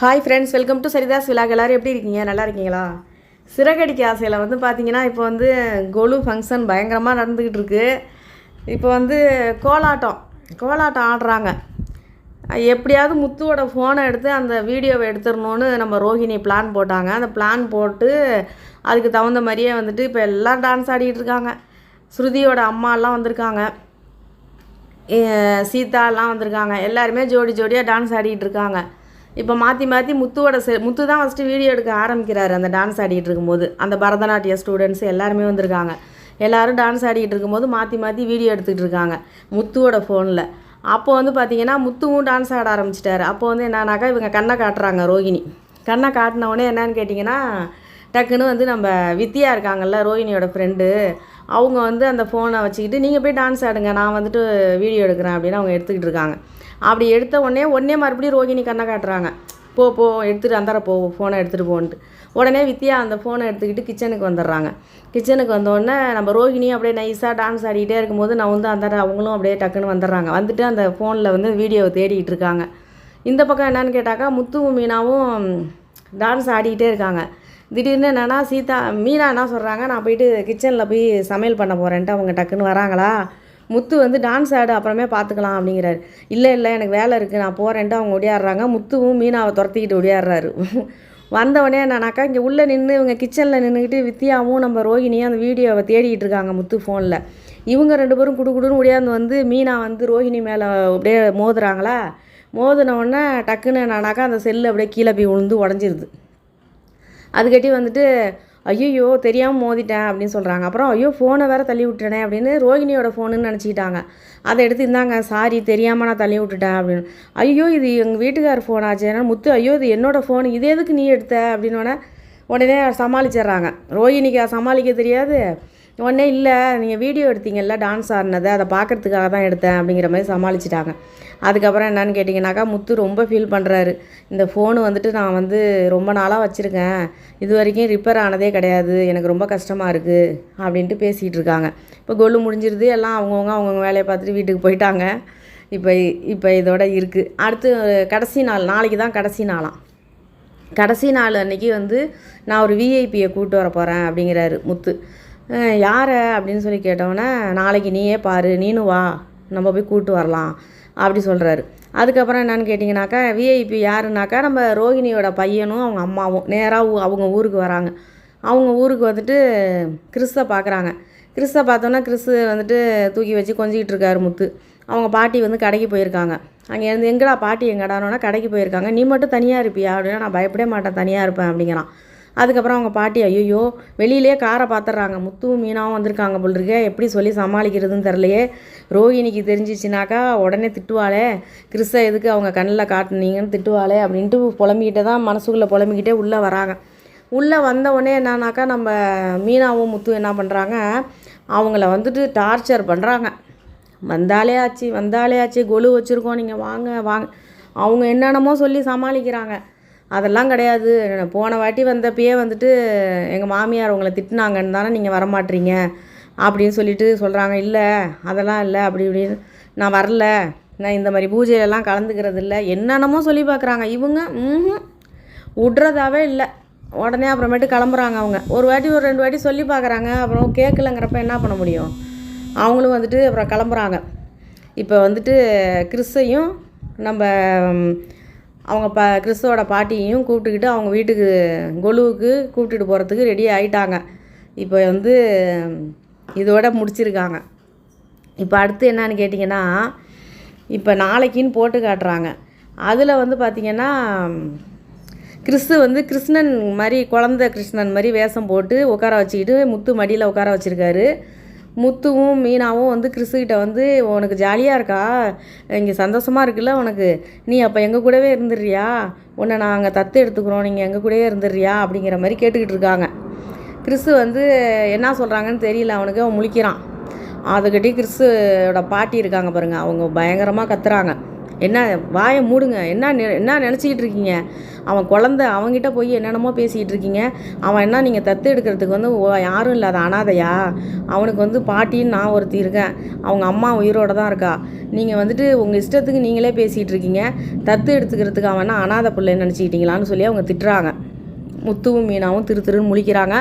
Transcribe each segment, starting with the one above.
Hi friends welcome to Saritha's விழாக் எல்லோரும் எப்படி இருக்கீங்க? நல்லா இருக்கீங்களா? சிறகடிக்க ஆசையில் வந்து பார்த்தீங்கன்னா இப்போ வந்து கொலு ஃபங்க்ஷன் பயங்கரமாக நடந்துக்கிட்டு இருக்கு. இப்போ வந்து கோலாட்டம் கோலாட்டம் ஆடுறாங்க. எப்படியாவது முத்துவோட ஃபோனை எடுத்து அந்த வீடியோவை எடுத்துடணுன்னு நம்ம ரோஹிணி பிளான் போட்டாங்க. அந்த பிளான் போட்டு அதுக்கு தகுந்த மாதிரியே வந்துட்டு இப்போ எல்லாம் டான்ஸ் ஆடிக்கிட்டு இருக்காங்க. ஸ்ருதியோட அம்மாலாம் வந்திருக்காங்க. சீதாலாம் வந்திருக்காங்க. எல்லாருமே ஜோடி ஜோடியாக டான்ஸ் ஆடிக்கிட்டு இருக்காங்க. இப்போ மாற்றி மாற்றி முத்துவோட செ முத்து தான் ஃபஸ்ட்டு வீடியோ எடுக்க ஆரம்பிக்கிறாரு அந்த டான்ஸ் ஆடிட்டு இருக்கும்போது. அந்த பரதநாட்டிய ஸ்டூடெண்ட்ஸ் எல்லாருமே வந்திருக்காங்க. எல்லோரும் டான்ஸ் ஆடிட்டு இருக்கும்போது மாற்றி மாற்றி வீடியோ எடுத்துக்கிட்டு இருக்காங்க முத்துவோட ஃபோனில் அப்போ வந்து பார்த்தீங்கன்னா முத்துவும் டான்ஸ் ஆட ஆரம்பிச்சிட்டாரு. அப்போ வந்து என்னன்னாக்கா இவங்க கண்ணை காட்டுறாங்க ரோகிணி கண்ணை காட்டினவுடனே என்னன்னு கேட்டிங்கன்னா டக்குன்னு வந்து நம்ம வித்தியா இருக்காங்கல்ல ரோஹிணியோட ஃப்ரெண்டு அவங்க வந்து அந்த ஃபோனை வச்சுக்கிட்டு நீங்கள் போய் டான்ஸ் ஆடுங்க நான் வந்துட்டு வீடியோ எடுக்கிறேன் அப்படின்னு அவங்க எடுத்துக்கிட்டு இருக்காங்க. அப்படி எடுத்த உடனே உடனே மறுபடியும் ரோகிணி கண்ணை காட்டுறாங்க. போ போ எடுத்துகிட்டு அந்தார போ ஃபோனை எடுத்துகிட்டு போன்ட்டு. உடனே வித்யா அந்த ஃபோனை எடுத்துக்கிட்டு கிச்சனுக்கு வந்துடுறாங்க. கிச்சனுக்கு வந்தோடனே நம்ம ரோஹிணியும் அப்படியே நைஸாக டான்ஸ் ஆடிக்கிட்டே இருக்கும்போது நான் வந்து அந்தார அவங்களும் அப்படியே டக்குன்னு வந்துடுறாங்க. வந்துட்டு அந்த ஃபோனில் வந்து வீடியோவை தேடிக்கிட்டு இருக்காங்க. இந்த பக்கம் என்னன்னு கேட்டாக்கா முத்துவும் மீனாவும் டான்ஸ் ஆடிக்கிட்டே இருக்காங்க. திடீர்னு என்னன்னா சீதா மீனா என்ன சொல்கிறாங்க நான் போயிட்டு கிச்சனில் போய் சமையல் பண்ண போகிறேன்ட்டு அவங்க டக்குன்னு வராங்களா? முத்து வந்து டான்ஸ் ஆடு அப்புறமே பார்த்துக்கலாம் அப்படிங்கிறாரு. இல்லை இல்லை எனக்கு வேலை இருக்குது நான் போகிறேன்ட்டு அவங்க ஒடியாடுறாங்க முத்துவும் மீனாவை துரத்திக்கிட்டு ஒடியாடுறாரு வந்தவொடனே என்னன்னாக்கா இங்கே உள்ளே நின்று இவங்க கிச்சனில் நின்றுக்கிட்டு வித்யாவும் நம்ம ரோஹிணியும் அந்த வீடியோவை தேடிக்கிட்டு இருக்காங்க முத்து ஃபோனில் இவங்க ரெண்டு பேரும் குடு குடுன்னு ஒடியாந்து வந்து மீனா வந்து ரோஹிணி மேலே அப்படியே மோதுறாங்களா? மோதினவுடனே டக்குன்னு என்னன்னாக்கா அந்த செல்லு அப்படியே கீழே போய் விழுந்து உடஞ்சிருது. அதுக்கட்டி வந்துட்டு ஐயோ தெரியாமல் மோதிட்டேன் அப்படின்னு சொல்கிறாங்க அப்புறம் ஐயோ ஃபோனை வேறு தள்ளி விட்டுட்டேனே அப்படின்னு ரோகிணியோட ஃபோனுன்னு நினச்சிக்கிட்டாங்க. அதை எடுத்து இந்தாங்க சாரி தெரியாமல் நான் தள்ளி விட்டுட்டேன் அப்படின்னு. ஐயோ இது எங்கள் வீட்டுக்கார் ஃபோன் ஆச்சு. ஏன்னா முத்து ஐயோ இது என்னோடய ஃபோன் இது எதுக்கு நீ எடுத்த? அப்படின்னோடனே உடனே சமாளிச்சிடுறாங்க. ரோஹிணிக்கு சமாளிக்க தெரியாது. உடனே இல்லை நீங்கள் வீடியோ எடுத்தீங்கல்ல டான்ஸ் ஆடினதை அதை பார்க்குறதுக்காக தான் எடுத்தேன் அப்படிங்கிற மாதிரி சமாளிச்சிட்டாங்க. அதுக்கப்புறம் என்னன்னு கேட்டிங்கனாக்கா முத்து ரொம்ப ஃபீல் பண்ணுறாரு இந்த ஃபோனு வந்துட்டு நான் வந்து ரொம்ப நாளாக வச்சுருக்கேன். இது வரைக்கும் ரிப்பேர் ஆனதே கிடையாது. எனக்கு ரொம்ப கஷ்டமாக இருக்குது அப்படின்ட்டு பேசிகிட்டு இருக்காங்க. இப்போ கொல்லு முடிஞ்சிருது எல்லாம் அவங்கவுங்க அவங்கவுங்க வேலையை பார்த்துட்டு வீட்டுக்கு போயிட்டாங்க. இப்போ இப்போ இதோட இருக்குது அடுத்து கடைசி நாள் நாளைக்கு தான் கடைசி நாளாம் கடைசி நாள் அன்றைக்கி வந்து நான் ஒரு விஐபியை கூப்பிட்டு வர போகிறேன் அப்படிங்கிறாரு முத்து. யாரை அப்படின்னு சொல்லி கேட்டோன்னே நாளைக்கு நீயே பாரு நீனும் வா நம்ம போய் கூப்பிட்டு வரலாம் அப்படி சொல்கிறாரு அதுக்கப்புறம் என்னென்னு கேட்டிங்கனாக்கா விஐபி யாருனாக்கா நம்ம ரோஹிணியோட பையனும் அவங்க அம்மாவும் நேராக அவங்க ஊருக்கு வராங்க. அவங்க ஊருக்கு வந்துட்டு கிறிஸ்தை பார்க்குறாங்க கிறிஸ்தை பார்த்தோன்னா கிறிஸ்து வந்துட்டு தூக்கி வச்சு கொஞ்சிக்கிட்டு இருக்காரு முத்து. அவங்க பாட்டி வந்து கடைக்கு போயிருக்காங்க. அங்கேருந்து எங்கடா பாட்டி எங்கடானோன்னா கடைக்கு போயிருக்காங்க. நீ மட்டும் தனியாக இருப்பியா? அப்படின்னா நான் பயப்படே மாட்டேன் தனியாக இருப்பேன் அப்படிங்கிறான். அதுக்கப்புறம் அவங்க பாட்டி ஐயோ வெளியிலே காரை பார்த்துட்றாங்க. முத்துவும் மீனாவும் வந்திருக்காங்க போல் இருக்கே எப்படி சொல்லி சமாளிக்கிறதுன்னு தெரிலையே ரோஹிணிக்கு தெரிஞ்சிச்சுனாக்கா உடனே திட்டுவாளே. கிறிஸ்த எதுக்கு அவங்க கண்ணில் காட்டுனீங்கன்னு திட்டுவாளே அப்படின்ட்டு புலம்பிக்கிட்டே தான் மனசுக்குள்ளே புலம்பிக்கிட்டே உள்ளே வராங்க. உள்ளே வந்த உடனே என்னன்னாக்கா நம்ம மீனாவும் முத்து என்ன பண்ணுறாங்க? அவங்கள வந்துட்டு டார்ச்சர் பண்ணுறாங்க. வந்தாலே ஆச்சு வந்தாலே ஆச்சு கொலு வச்சுருக்கோம் நீங்கள் வாங்க வாங்க. அவங்க என்னென்னமோ சொல்லி சமாளிக்கிறாங்க. அதெல்லாம் கிடையாது. போன வாட்டி வந்தப்பயே வந்துட்டு எங்கள் மாமியார் உங்களை திட்டினாங்கன்னு தானே நீங்கள் வரமாட்றீங்க அப்படின்னு சொல்லிட்டு சொல்கிறாங்க இல்லை அதெல்லாம் இல்லை அப்படி இப்படின்னு. நான் வரல. நான் இந்த மாதிரி பூஜையிலலாம் கலந்துக்கிறது இல்லை. என்னென்னமோ சொல்லி பார்க்குறாங்க. இவங்க ம்ஹும் விட்றதாவே இல்லை. உடனே அப்புறமேட்டு கிளம்புறாங்க அவங்க. ஒரு வாட்டி ஒரு ரெண்டு வாட்டி சொல்லி பார்க்குறாங்க. அப்புறம் கேட்கலங்கிறப்ப என்ன பண்ண முடியும்? அவங்களும் வந்துட்டு அப்புறம் கிளம்புறாங்க. இப்போ வந்துட்டு கிறிஸ்தையும் நம்ம அவங்க ப கிறிஸ்துவோட பாட்டியையும் கூப்பிட்டுக்கிட்டு அவங்க வீட்டுக்கு கொலுவுக்கு கூப்பிட்டுட்டு போகிறதுக்கு ரெடி ஆகிட்டாங்க இப்போ வந்து இதோட முடிச்சிருக்காங்க. இப்போ அடுத்து என்னன்னு கேட்டிங்கன்னா இப்போ நாளைக்குன்னு போட்டு காட்டுறாங்க. அதில் வந்து பார்த்திங்கன்னா கிறிஸ்து வந்து கிருஷ்ணன் மாதிரி குழந்த கிருஷ்ணன் மாதிரி வேஷம் போட்டு உட்கார வச்சுக்கிட்டு முத்து மடியில் உட்கார வச்சுருக்காரு. முத்துவும் மீனாவும் வந்து கிறிஸ்துக்கிட்ட வந்து உனக்கு ஜாலியாக இருக்கா? இங்கே சந்தோஷமாக இருக்குல்ல உனக்கு? நீ அப்போ எங்கள் கூடவே இருந்துடுறியா? உன்னை நாங்கள் தத்து எடுத்துக்கிறோம் நீங்கள் எங்கள் கூடவே இருந்துடுறியா? அப்படிங்கிற மாதிரி கேட்டுக்கிட்டு இருக்காங்க. கிறிஸ்து வந்து என்ன சொல்கிறாங்கன்னு தெரியல அவனுக்கு அவன் முழிக்கிறான். அதுக்கிட்டே கிறிஸ்துவோட பாட்டி இருக்காங்க பாருங்கள் அவங்க பயங்கரமாக கத்துறாங்க. என்ன வாயை மூடுங்க. என்ன நெ- என்ன நினச்சிக்கிட்டு இருக்கீங்க? அவன் குழந்த அவங்ககிட்ட போய் என்னென்னமோ பேசிக்கிட்டு இருக்கீங்க. அவன் என்ன நீங்கள் தத்து எடுக்கிறதுக்கு வந்து ஓ- யாரும் இல்லாத அனாதையா? அவனுக்கு வந்து பாட்டின்னு நான் ஒருத்தி இருக்கேன். அவங்க அம்மா உயிரோட தான் இருக்கா. நீங்கள் வந்துட்டு உங்கள் இஷ்டத்துக்கு நீங்களே பேசிகிட்டு இருக்கீங்க. தத்து எடுத்துக்கிறதுக்கு அவன் என்ன அனாதை பிள்ளைன்னு நினச்சிக்கிட்டீங்களான்னு சொல்லி அவங்க திட்டுறாங்க. முத்துவும் மீனாவும் திரு திருன்னு முழிக்கிறாங்க.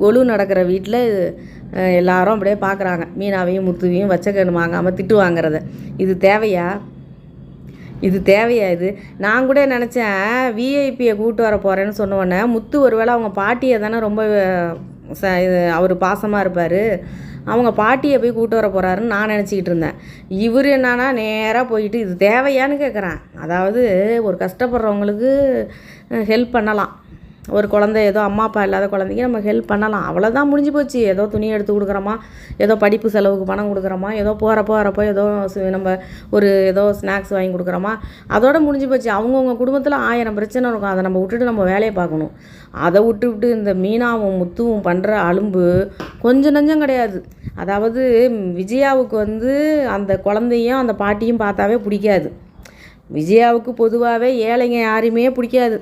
கொலு நடக்கிற வீட்டில் எல்லாரும் அப்படியே பார்க்குறாங்க மீனாவையும் முத்துவையும் வச்சக்கன்னு வாங்காமல் திட்டு வாங்குறத. இது தேவையா? இது தேவையா இது? நான் கூட நினச்சேன் விஐபியை கூப்பிட்டு வர போகிறேன்னு சொன்ன முத்து ஒருவேளை அவங்க பாட்டியை தானே ரொம்ப ச இது அவர் பாசமாக இருப்பார். அவங்க பாட்டியை போய் கூட்டு வர போகிறாருன்னு நான் நினச்சிக்கிட்டு இருந்தேன். இவர் என்னன்னா நேராக போயிட்டு இது தேவையான்னு கேட்குறேன் அதாவது ஒரு கஷ்டப்படுறவங்களுக்கு ஹெல்ப் பண்ணலாம். ஒரு குழந்தை ஏதோ அம்மா அப்பா இல்லாத குழந்தைக்கு நம்ம ஹெல்ப் பண்ணலாம். அவ்வளோதான் முடிஞ்சு போச்சு. ஏதோ துணி எடுத்து கொடுக்குறோமா ஏதோ படிப்பு செலவுக்கு பணம் கொடுக்குறோமா ஏதோ போகிறப்போ வரப்போ ஏதோ நம்ம ஒரு ஏதோ ஸ்நாக்ஸ் வாங்கி கொடுக்குறோமா அதோட முடிஞ்சு போச்சு. அவங்கவுங்க குடும்பத்தில் ஆயிரம் பிரச்சனை இருக்கும். அதை நம்ம விட்டுட்டு நம்ம வேலையை பார்க்கணும். அதை விட்டு விட்டு இந்த மீனாவும் முத்துவும் பண்ணுற அலும்பு கொஞ்சம் நஞ்சம் கிடையாது. அதாவது விஜயாவுக்கு வந்து அந்த குழந்தையும் அந்த பாட்டியும் பார்த்தாவே பிடிக்காது. விஜயாவுக்கு பொதுவாகவே ஏழைங்க யாரையுமே பிடிக்காது.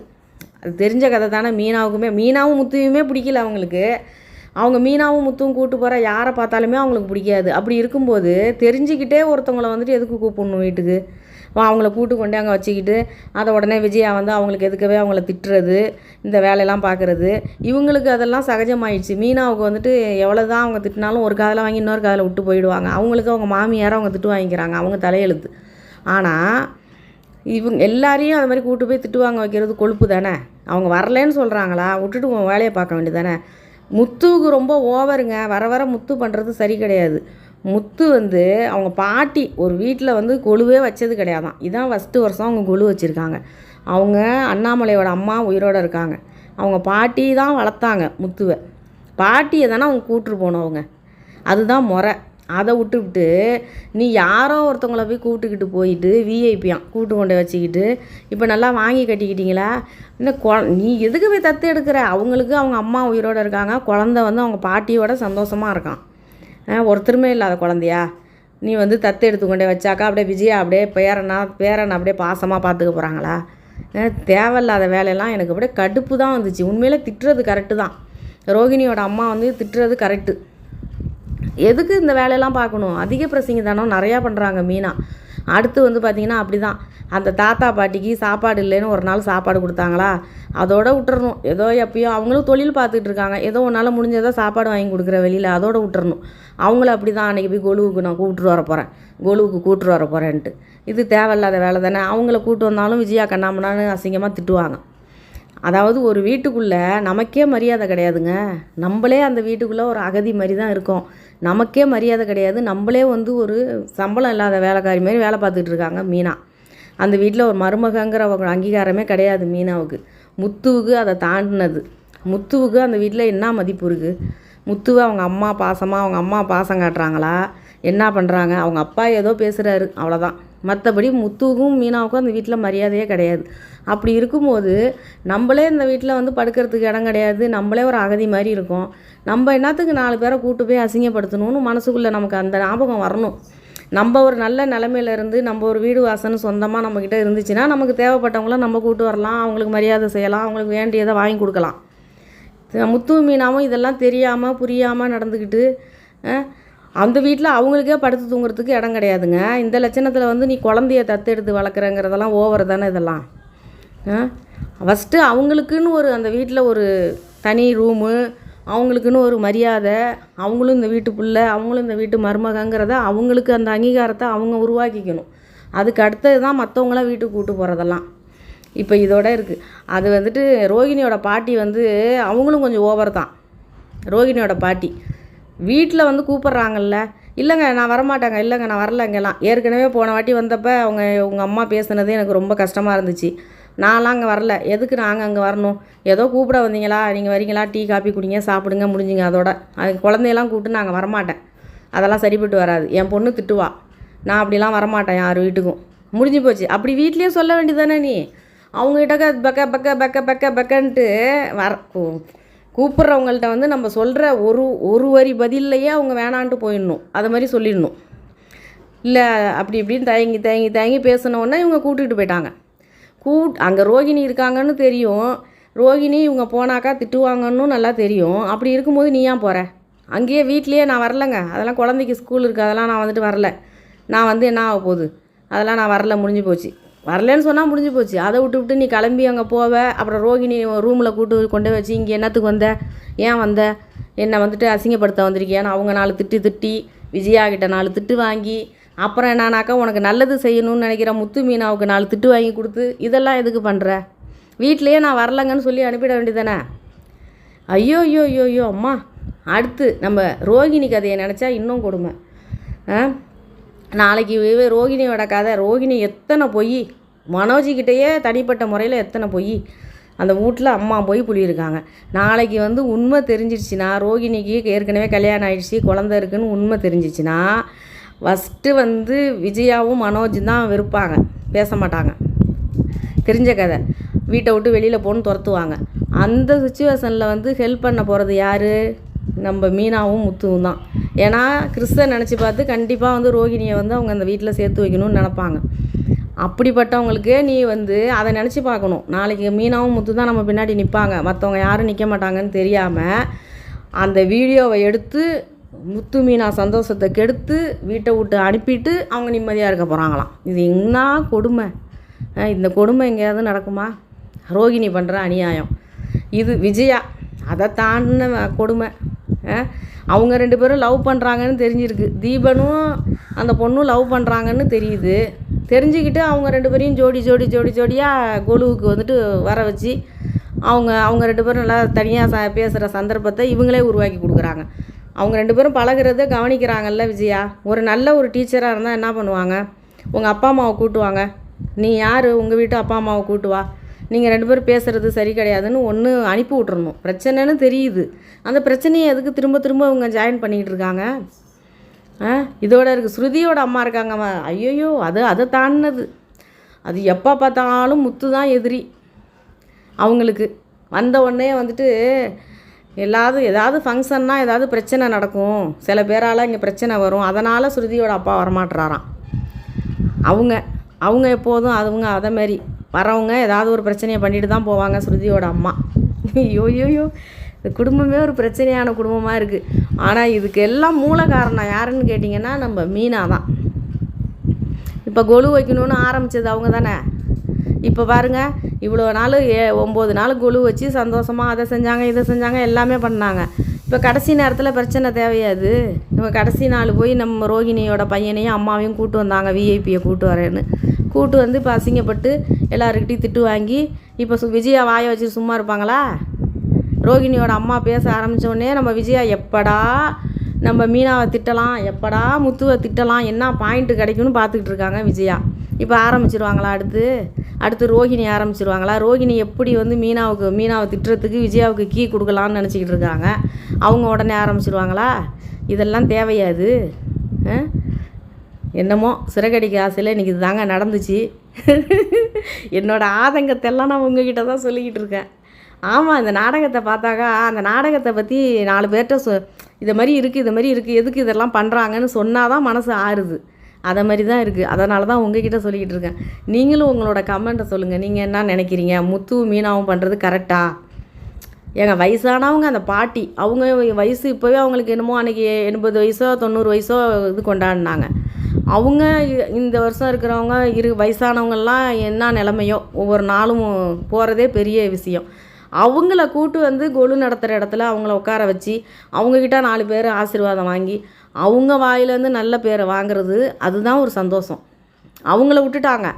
அது தெரிஞ்ச கதை தானே மீனாவுக்குமே. மீனாவும் முத்துவையுமே பிடிக்கல அவங்களுக்கு. அவங்க மீனாவும் முத்துவும் கூட்டு போகிற யாரை பார்த்தாலுமே அவங்களுக்கு பிடிக்காது. அப்படி இருக்கும்போது தெரிஞ்சுக்கிட்டே ஒருத்தவங்கள வந்துட்டு எதுக்கு கூப்பிடணும் வீட்டுக்கு? வா, அவங்கள கூட்டு கொண்டு அங்கே வச்சுக்கிட்டு அதை உடனே விஜயா வந்து அவங்களுக்கு எதுக்கவே அவங்கள திட்டுறது இந்த வேலையெல்லாம் பார்க்குறது. இவங்களுக்கு அதெல்லாம் சகஜமாயிடுச்சு. மீனாவுக்கு வந்துட்டு எவ்வளோ தான் அவங்க திட்டினாலும் ஒரு காதில் வாங்கி இன்னொரு காதில் விட்டு போயிடுவாங்க. அவங்களுக்கு அவங்க மாமியாரை அவங்க திட்டு வாங்கிக்கிறாங்க அவங்க தலையெழுத்து. ஆனால் இவங்க எல்லாரையும் அது மாதிரி கூட்டு போய் திட்டுவாங்க வைக்கிறது கொழுப்பு தானே? அவங்க வரலன்னு சொல்கிறாங்களா விட்டுட்டு உன் வேலையை பார்க்க வேண்டியதானே முத்துவுக்கு ரொம்ப ஓவருங்க. வர வர முத்து பண்ணுறது சரி கிடையாது. முத்து வந்து அவங்க பாட்டி ஒரு வீட்டில் வந்து கொழுவே வச்சது கிடையாதான். இதான் ஃபஸ்ட்டு வருஷம் அவங்க கொழு வச்சுருக்காங்க. அவங்க அண்ணாமலையோட அம்மா உயிரோடு இருக்காங்க. அவங்க பாட்டி தான் வளர்த்தாங்க முத்துவை. பாட்டியை தானே அவங்க கூட்டுரு போனவங்க. அதுதான் முறை. அதை விட்டுவிட்டு நீ யாரோ ஒருத்தவங்கள போய் கூப்பிட்டுக்கிட்டு போயிட்டு விஐபியான் கூட்டு கொண்டு வச்சுக்கிட்டு இப்போ நல்லா வாங்கி கட்டிக்கிட்டீங்களா? இன்னும் கொ நீ எதுக்கு போய் தத்து எடுக்கிற? அவங்களுக்கு அவங்க அம்மா உயிரோடு இருக்காங்க. குழந்த வந்து அவங்க பாட்டியோட சந்தோஷமாக இருக்கான். ஒருத்தருமே இல்லாத குழந்தையா? நீ வந்து தத்து எடுத்து கொண்டே வச்சாக்கா அப்படியே விஜயா அப்படியே பேரனா பேரனை அப்படியே பாசமாக பார்த்துக்க போகிறாங்களா தேவையில்லாத வேலையெல்லாம் எனக்கு அப்படியே கடுப்பு தான் வந்துச்சு. உண்மையில் திட்டுறது கரெக்டு தான். ரோகிணியோட அம்மா வந்து திட்டுறது கரெக்டு எதுக்கு இந்த வேலையெல்லாம் பார்க்கணும்? அதிக பிரசங்கிதானம் நிறையா பண்ணுறாங்க மீனா. அடுத்து வந்து பார்த்திங்கன்னா அப்படி தான் அந்த தாத்தா பாட்டிக்கு சாப்பாடு இல்லைன்னு ஒரு நாள் சாப்பாடு கொடுத்தாங்களா? அதோட விட்டுறணும். ஏதோ எப்பயோ அவங்களும் தொழில் பார்த்துட்டு இருக்காங்க. ஏதோ ஒன்றால் முடிஞ்சதோ சாப்பாடு வாங்கி கொடுக்குற வெளியில் அதோட விட்டுறணும். அவங்கள அப்படி தான் அன்றைக்கி போய் கொலுவுக்கு நான் கூப்பிட்டு வர போகிறேன் கொலுவுக்கு கூப்பிட்டு வர போகிறேன்ட்டு இது தேவையில்லாத வேலை தானே. அவங்கள கூப்பிட்டு வந்தாலும் விஜயா கண்ணாமண்ணான்னு அசிங்கமாக திட்டுவாங்க. அதாவது ஒரு வீட்டுக்குள்ளே நமக்கே மரியாதை கிடையாதுங்க. நம்மளே அந்த வீட்டுக்குள்ளே ஒரு அகதி மாதிரி தான் இருக்கோம். நமக்கே மரியாதை கிடையாது. நம்மளே வந்து ஒரு சம்பளம் இல்லாத வேலைக்காரி மாதிரி வேலை பார்த்துட்டு இருக்காங்க மீனா. அந்த வீட்டில் ஒரு மருமகங்கிற ஒரு அங்கீகாரமே கிடையாது மீனாவுக்கு. முத்துவுக்கு அதை தாண்டினது. முத்துவுக்கு அந்த வீட்டில் என்ன மதிப்பு இருக்குது முத்துவை அவங்க அம்மா பாசமாக அவங்க அம்மா பாசம் காட்டுறாங்களா? என்ன பண்ணுறாங்க அவங்க அப்பா ஏதோ பேசுகிறாரு அவ்வளோதான் மற்றபடி முத்துவுக்கும் மீனாவுக்கும் அந்த வீட்டில் மரியாதையே கிடையாது. அப்படி இருக்கும்போது நம்மளே இந்த வீட்டில் வந்து படுக்கிறதுக்கு இடம் கிடையாது. நம்மளே ஒரு அகதி மாதிரி இருக்கோம். நம்ம என்னத்துக்கு நாலு பேரை கூட்டு போய் அசிங்கப்படுத்தணும்னு மனசுக்குள்ளே நமக்கு அந்த ஞாபகம் வரணும். நம்ம ஒரு நல்ல நிலமையில இருந்து நம்ம ஒரு வீடு வாசனை சொந்தமாக நம்மக்கிட்ட இருந்துச்சுன்னா நமக்கு தேவைப்பட்டவங்கள நம்ம கூட்டு வரலாம். அவங்களுக்கு மரியாதை செய்யலாம். அவங்களுக்கு வேண்டியதை வாங்கி கொடுக்கலாம். முத்து மீனாவும் இதெல்லாம் தெரியாமல் புரியாமல் நடந்துக்கிட்டு அந்த வீட்டில் அவங்களுக்கே படுத்து தூங்குறதுக்கு இடம் கிடையாதுங்க. இந்த லட்சணத்தில் வந்து நீ குழந்தைய தத்தெடுத்து வளர்க்குறங்கிறதெல்லாம் ஓவர் தானே இதெல்லாம். ஃபஸ்ட்டு அவங்களுக்குன்னு ஒரு அந்த வீட்டில் ஒரு தனி ரூமு அவங்களுக்குன்னு ஒரு மரியாதை அவங்களும் இந்த வீட்டு பிள்ளை அவங்களும் இந்த வீட்டு மருமகங்கிறத அவங்களுக்கு அந்த அங்கீகாரத்தை அவங்க உருவாக்கிக்கணும். அதுக்கு அடுத்தது தான் மற்றவங்களாம் வீட்டுக்கு கூட்டு போகிறதெல்லாம் இப்போ இதோட இருக்குது அது வந்துட்டு ரோகிணியோட பாட்டி வந்து அவங்களும் கொஞ்சம் ஓவர் தான். ரோகிணியோட பாட்டி. வீட்டில் வந்து கூப்பிட்றாங்கல்ல. இல்லைங்க நான் வரமாட்டேங்க இல்லைங்க நான் வரல இங்கெல்லாம். ஏற்கனவே போன வாட்டி வந்தப்போ அவங்க உங்கள் அம்மா பேசுனது எனக்கு ரொம்ப கஷ்டமாக இருந்துச்சு. நான்லாம் அங்கே வரல. எதுக்கு நாங்கள் அங்கே வரணும்? ஏதோ கூப்பிட வந்தீங்களா? நீங்கள் வரீங்களா? டீ காப்பி குடிங்க சாப்பிடுங்க முடிஞ்சுங்க அதோட. அது குழந்தையெல்லாம் கூப்பிட்டு நாங்கள் வரமாட்டேன். அதெல்லாம் சரிப்பட்டு வராது. என் பொண்ணு திட்டுவா. நான் அப்படிலாம் வரமாட்டேன் யார் வீட்டுக்கும். முடிஞ்சு போச்சு. அப்படி வீட்லேயே சொல்ல வேண்டியதானே நீ? அவங்ககிட்ட பக்க பக்க பக்க பக்க பக்கன்ட்டு வர கூப்பிட்றவங்கள்ட்ட வந்து நம்ம சொல்கிற ஒரு ஒரு வரி பதில்லையே அவங்க வேணான்ட்டு போயிடணும். அது மாதிரி சொல்லிடணும். இல்லை அப்படி இப்படின்னு தயங்கி தயங்கி தயங்கி பேசினோடனே இவங்க கூட்டிகிட்டு போயிட்டாங்க. கூட் அங்கே ரோகிணி இருக்காங்கன்னு தெரியும். ரோகிணி இவங்க போனாக்கா திட்டுவாங்கன்னு நல்லா தெரியும். அப்படி இருக்கும்போது நீ ஏன் போகிற அங்கேயே வீட்லேயே நான் வரலங்க. அதெல்லாம் குழந்தைக்கு ஸ்கூல் இருக்குது அதெல்லாம் நான் வந்துட்டு வரல. நான் வந்து என்ன ஆக போகுது? அதெல்லாம் நான் வரல முடிஞ்சு போச்சு. வரலன்னு சொன்னால் முடிஞ்சு போச்சு. அதை விட்டு விட்டு நீ கிளம்பி அங்கே போவ. அப்புறம் ரோகிணி ரூமில் கூட்டு கொண்டு வச்சு இங்கே என்னத்துக்கு வந்த? ஏன் வந்த? என்னை வந்துட்டு அசிங்கப்படுத்த வந்திருக்கியான்னு அவங்க நாலு திட்டு திட்டி விஜயா கிட்ட நாலு திட்டு வாங்கி அப்புறம் என்னன்னாக்கா உனக்கு நல்லது செய்யணும்னு நினைக்கிற முத்து மீனாவுக்கு நாலு திட்டு வாங்கி கொடுத்து இதெல்லாம் எதுக்கு பண்ணுற வீட்லேயே நான் வரலங்கன்னு சொல்லி அனுப்பிட வேண்டியதானே ஐயோ ஐயோ ஐயோ ஐயோ அம்மா அடுத்து நம்ம ரோகிணி கதையை நினச்சா இன்னும் கொடுமை. ஆ? நாளைக்கு இவ ரோகிணியோட கதை. ரோகிணி எத்தனை பொய்? மனோஜிக்கிட்டேயே தனிப்பட்ட முறையில் எத்தனை பொய்? அந்த வீட்டில் அம்மா போய் புளியிருக்காங்க நாளைக்கு வந்து உண்மை தெரிஞ்சிடுச்சுன்னா ரோகிணிக்கு ஏற்கனவே கல்யாணம் ஆயிடுச்சு குழந்த இருக்குன்னு உண்மை தெரிஞ்சிச்சுன்னா ஃபஸ்ட்டு வந்து விஜயாவும் மனோஜும் தான் வெறுப்பாங்க. பேச மாட்டாங்க. தெரிஞ்ச கதை. வீட்டை விட்டு வெளியில் போகணுன்னு துரத்துவாங்க. அந்த சுச்சுவேஷனில் வந்து ஹெல்ப் பண்ண போகிறது யார்? நம்ம மீனாவும் முத்துவும் தான். ஏன்னா கிறிஸ்த நினச்சி பார்த்து கண்டிப்பாக வந்து ரோகிணியை வந்து அவங்க அந்த வீட்டில் சேர்த்து வைக்கணும்னு நினப்பாங்க. அப்படிப்பட்டவங்களுக்கு நீ வந்து அதை நினச்சி பார்க்கணும். நாளைக்கு மீனாவும் முத்து தான் நம்ம பின்னாடி நிற்பாங்க மற்றவங்க யாரும் நிற்க மாட்டாங்கன்னு தெரியாமல் அந்த வீடியோவை எடுத்து முத்து மீனா சந்தோஷத்தை கெடுத்து வீட்டை விட்டு அனுப்பிட்டு அவங்க நிம்மதியாக இருக்க போகிறாங்களாம் இது என்ன கொடுமை? இந்த கொடுமை எங்கேயாவது நடக்குமா? ரோகிணி பண்ணுற அநியாயம். இது விஜயா. அதை தாண்டின கொடுமை. அவங்க ரெண்டு பேரும் லவ் பண்ணுறாங்கன்னு தெரிஞ்சிருக்கு. தீபனும் அந்த பொண்ணும் லவ் பண்ணுறாங்கன்னு தெரியுது. தெரிஞ்சுக்கிட்டு அவங்க ரெண்டு பேரையும் ஜோடி ஜோடி ஜோடி ஜோடியாக கொலுவுக்கு வந்துட்டு வர வச்சு அவங்க அவங்க ரெண்டு பேரும் நல்லா தனியாக ச பேசுகிற சந்தர்ப்பத்தை இவங்களே உருவாக்கி கொடுக்குறாங்க. அவங்க ரெண்டு பேரும் பழகிறத கவனிக்கிறாங்கல்ல விஜயா? ஒரு நல்ல ஒரு டீச்சராக இருந்தால் என்ன பண்ணுவாங்க? உங்கள் அப்பா அம்மாவை கூட்டுவாங்க. நீ யார்? உங்கள் வீட்டு அப்பா அம்மாவை கூட்டு வா. நீங்கள் ரெண்டு பேரும் பேசுகிறது சரி கிடையாதுன்னு ஒன்று அனுப்பி விட்றணும் பிரச்சனைன்னு தெரியுது. அந்த பிரச்சனையை எதுக்கு திரும்ப திரும்ப அவங்க ஜாயின் பண்ணிக்கிட்டு இருக்காங்க? ஆ? இதோட இருக்குது ஸ்ருதியோட அம்மா இருக்காங்க. ஐயோயோ அது அதை தாண்டினது. அது எப்போ பார்த்தாலும் முத்து தான் எதிரி. அவங்களுக்கு. வந்த உடனே வந்துட்டு எல்லாது ஏதாவது ஃபங்க்ஷன்னா ஏதாவது பிரச்சனை நடக்கும். சில பேரால் இங்கே பிரச்சனை வரும். அதனால் ஸ்ருதியோட அப்பா வரமாட்டுறாராம். அவங்க அவங்க எப்போதும் அவங்க அதை மாதிரி. வரவங்க ஏதாவது ஒரு பிரச்சனையை பண்ணிட்டு தான் போவாங்க ஸ்ருதியோட அம்மா. ஐயோயோயோ இந்த குடும்பமே ஒரு பிரச்சனையான குடும்பமாக இருக்குது ஆனால் இதுக்கு எல்லாம் மூல காரணம் யாருன்னு கேட்டிங்கன்னா நம்ம மீனா தான். இப்போ கொலு வைக்கணும்னு ஆரம்பித்தது அவங்க தானே? இப்போ பாருங்க இவ்வளோ நாள் ஏ ஒம்பது நாள் கொலு வச்சு சந்தோஷமாக அதை செஞ்சாங்க இதை செஞ்சாங்க எல்லாமே பண்ணாங்க. இப்போ கடைசி நேரத்தில் பிரச்சனை தேவையாது நம்ம கடைசி நாள் போய் நம்ம ரோகிணியோட பையனையும் அம்மாவையும் கூட்டு வந்தாங்க விஐபியை கூட்டு வரேன்னு. கூட்டு வந்து இப்போ அசிங்கப்பட்டு எல்லாருக்கிட்டையும் திட்டு வாங்கி இப்போ சு விஜயா வாயை வச்சு சும்மா இருப்பாங்களா? ரோகிணியோட அம்மா பேச ஆரம்பித்தோடனே நம்ம விஜயா எப்படா நம்ம மீனாவை திட்டலாம் எப்படா முத்துவை திட்டலாம் என்ன பாயிண்ட்டு கிடைக்கும்னு பார்த்துக்கிட்டு இருக்காங்க விஜயா. இப்போ ஆரம்பிச்சிருவாங்களா அடுத்து? அடுத்து ரோஹிணி ஆரம்பிச்சிருவாங்களா? ரோஹிணி எப்படி வந்து மீனாவுக்கு மீனாவை திட்டுறதுக்கு விஜயாவுக்கு கீ கொடுக்கலான்னு நினச்சிக்கிட்டு இருக்காங்க. அவங்க உடனே ஆரம்பிச்சிருவாங்களா? இதெல்லாம் தேவையாது. ஆ? என்னமோ சிறகடிக்க ஆசையில் இன்றைக்கி இதுதாங்க நடந்துச்சு. என்னோடய ஆதங்கத்தெல்லாம் நான் உங்ககிட்ட தான் சொல்லிக்கிட்டு இருக்கேன். ஆமாம் இந்த நாடகத்தை பார்த்தாக்கா அந்த நாடகத்தை பற்றி நாலு பேர்கிட்ட சொ இதை மாதிரி இருக்குது இது மாதிரி இருக்குது எதுக்கு இதெல்லாம் பண்ணுறாங்கன்னு சொன்னால் தான் மனசு ஆறுது. அதை மாதிரி தான் இருக்குது அதனால தான் உங்ககிட்ட சொல்லிக்கிட்டு இருக்கேன். நீங்களும் உங்களோட கமெண்ட்டை சொல்லுங்கள் நீங்கள் என்ன நினைக்கிறீங்க? முத்து மீனாவும் பண்ணுறது கரெக்டாக ஏங்க வயசானவங்க அந்த பாட்டி அவங்க வயசு இப்போவே அவங்களுக்கு என்னமோ அன்றைக்கி எண்பது வயசோ தொண்ணூறு வயசோ இது கொண்டாடினாங்க. அவங்க இந்த வருஷம் இருக்கிறவங்க இரு வயசானவங்கள்லாம் என்ன நிலமையோ ஒவ்வொரு நாளும் போகிறதே பெரிய விஷயம். அவங்கள கூட்டு வந்து கொலு நடத்துகிற இடத்துல அவங்கள உட்கார வச்சு அவங்கக்கிட்ட நாலு பேர் ஆசீர்வாதம் வாங்கி அவங்க வாயிலேருந்து நல்ல பேரை வாங்குறது அதுதான் ஒரு சந்தோஷம். அவங்கள விட்டுட்டாங்க.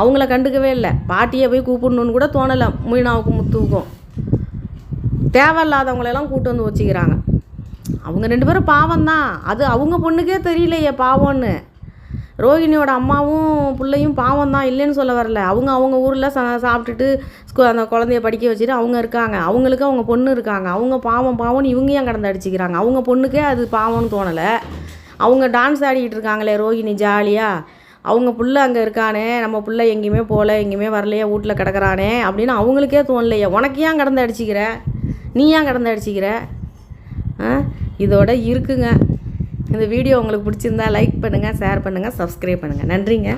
அவங்கள கண்டுக்கவே இல்லை. பாட்டியை போய் கூப்பிடணுன்னு கூட தோணலை. மீனாவுக்கும் முத்துவுக்கும். தேவையில்லாதவங்களெல்லாம் கூட்டு வந்து வச்சுக்கிறாங்க. அவங்க ரெண்டு பேரும் பாவம் தான் அது அவங்க பொண்ணுக்கே தெரியலையே பாவம்னு ரோகிணியோட அம்மாவும் பிள்ளையும் பாவம் தான் இல்லைன்னு சொல்ல வரல. அவங்க அவங்க ஊரில் சா சாப்பிட்டுட்டு ஸ்கூ அந்த குழந்தைய படிக்க வச்சுட்டு அவங்க இருக்காங்க. அவங்களுக்கு அவங்க பொண்ணு இருக்காங்க. அவங்க பாவம் பாவம்னு இவங்க ஏன் கடந்து அடிச்சுக்கிறாங்க? அவங்க பொண்ணுக்கே அது பாவம்னு தோணலை. அவங்க டான்ஸ் ஆடிக்கிட்டு இருக்காங்களே ரோகிணி ஜாலியாக அவங்க புள்ள அங்கே இருக்கானே. நம்ம புள்ள எங்கேயுமே போகல எங்கேயுமே வரலையே வீட்டில் கிடக்குறானே அப்படின்னு அவங்களுக்கே தோணலையே. உனக்கு ஏன் கடந்து அடிச்சிக்கிறேன் நீ ஏன் கடந்து அடிச்சிக்கிற? ஆ? இதோட இருக்குங்க. இந்த வீடியோ உங்களுக்கு பிடிச்சிருந்தா லைக் பண்ணுங்கள் ஷேர் பண்ணுங்கள் சப்ஸ்கிரைப் பண்ணுங்கள் நன்றிங்க.